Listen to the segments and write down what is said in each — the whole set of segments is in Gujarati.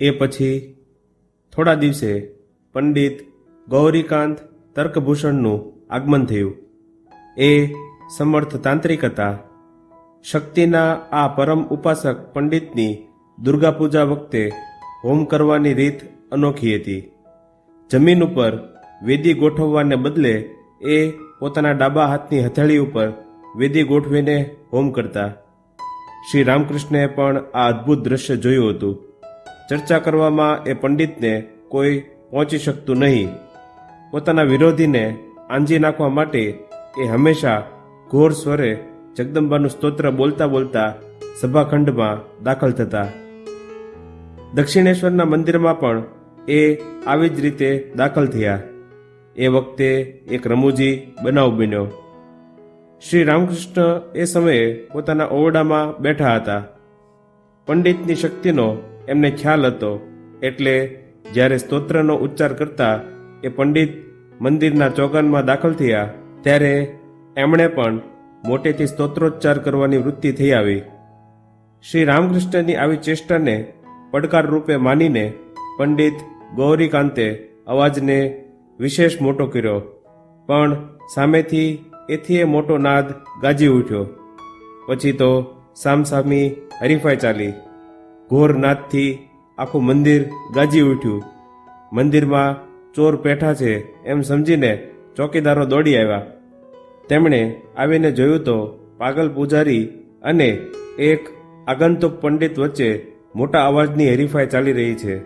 એ પછી થોડા દિવસે પંડિત ગૌરીકાંત તર્કભૂષણનું આગમન થયું. એ સમર્થ તાંત્રિક હતા. શક્તિના આ પરમ ઉપાસક પંડિતની દુર્ગા પૂજા વખતે હોમ કરવાની રીત અનોખી હતી. જમીન ઉપર વેદી ગોઠવવાને બદલે એ પોતાના ડાબા હાથની હથેળી ઉપર વેદી ગોઠવીને હોમ કરતા. શ્રી રામકૃષ્ણએ પણ આ અદ્ભુત દ્રશ્ય જોયું હતું. ચર્ચા કરવામાં એ પંડિતને કોઈ પહોંચી શકતું નહીં. પોતાના વિરોધીને આંજી નાખવા માટે એ હંમેશા ઘોર સ્વરે જગદંબાનું સ્તોત્ર બોલતા બોલતા સભાખંડમાં દાખલ થતા. દક્ષિણેશ્વરના મંદિરમાં પણ એ આવી જ રીતે દાખલ થયા. એ વખતે એક રમૂજી બનાવ બન્યો. શ્રી રામકૃષ્ણ એ સમયે પોતાના ઓરડામાં બેઠા હતા. પંડિતની શક્તિનો એમને ખ્યાલ હતો. એટલે જ્યારે સ્તોત્રનો ઉચ્ચાર કરતા એ પંડિત મંદિરના ચોગાનમાં દાખલ થયા, ત્યારે એમણે પણ મોટેથી સ્તોત્રોચ્ચાર કરવાની વૃત્તિ થઈ આવી. શ્રી રામકૃષ્ણની આવી ચેષ્ટાને પડકાર રૂપે માનીને પંડિત ગૌરીકાંતે અવાજને વિશેષ મોટો કર્યો. પણ સામેથી એથી એ મોટો નાદ ગાજી ઉઠ્યો. પછી તો સામસામી હરીફાઈ ચાલી. ઘોર નાદથી આખું મંદિર ગાજી ઉઠ્યું. મંદિરમાં ચોર પેઠા છે એમ સમજીને ચોકીદારો દોડી આવ્યા. તેમણે આવીને જોયું તો પાગલ પૂજારી અને એક આગંતુક પંડિત વચ્ચે મોટા અવાજની હરીફાઈ ચાલી રહી છે.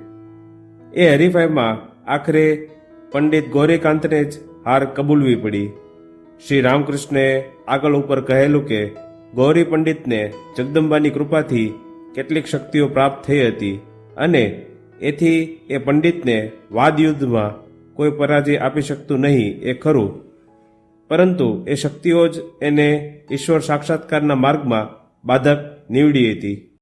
એ હરીફાઈમાં આખરે પંડિત ગૌરીકાંતને જ હાર કબૂલવી પડી. શ્રી રામકૃષ્ણે આગળ ઉપર કહેલું કે ગૌરી પંડિતને જગદંબાની કૃપાથી કેટલીક શક્તિઓ પ્રાપ્ત થઈ હતી અને એથી એ પંડિતને વાદયુદ્ધમાં કોઈ પરાજય આપી શકતું નહીં એ ખરું. પરંતુ એ શક્તિઓ જ એને ઈશ્વર સાક્ષાત્કારના માર્ગમાં બાધક નીવડી હતી.